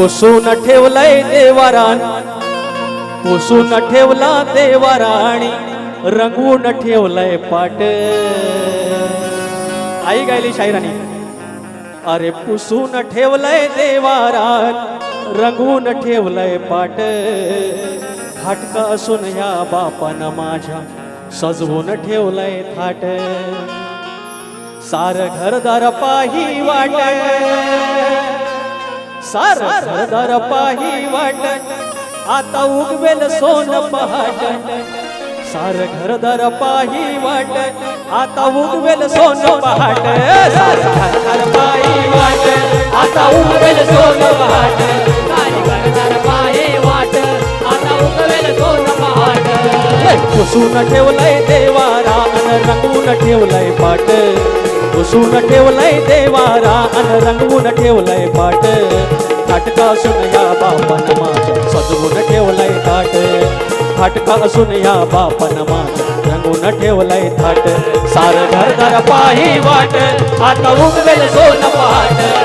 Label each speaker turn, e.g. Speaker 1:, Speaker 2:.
Speaker 1: पुसून ठेवलंय देवारान पुसून ठेवला देवाराणी रंगवून ठेवलंय पाट. आई गायली शाहिराणी अरे पुसून ठेवलंय देवारान रंगवून ठेवलंय पाट. फाटका असून ह्या बापान माझ्या सजवून ठेवलंय थाट. सार घरदार पाही वाट. सार सरदार पाही वाट आता उगवेल सोन पहाट सार घरदार पाही वाट आता उगवेल सोन पहाट सार घरदार पाही वाट आता उगवेल सोन पहाट
Speaker 2: सारी करणार वाट आता उगवेल सोन पहाट
Speaker 1: पुसून ठेवलंय देवारा अन रंगवून ठेवलंय पाट. पुसून ठेवलंय देवा रान रंगवून ठेवलंय पाट. फाटका असून या बापन माझ्या. सजवून ठेवलंय थाट. फाटका असून या बापन माझ्या. रंगून ठेवलंय थाट. सार घरदार पाही वाट. आता उगवेल सोन
Speaker 2: पाट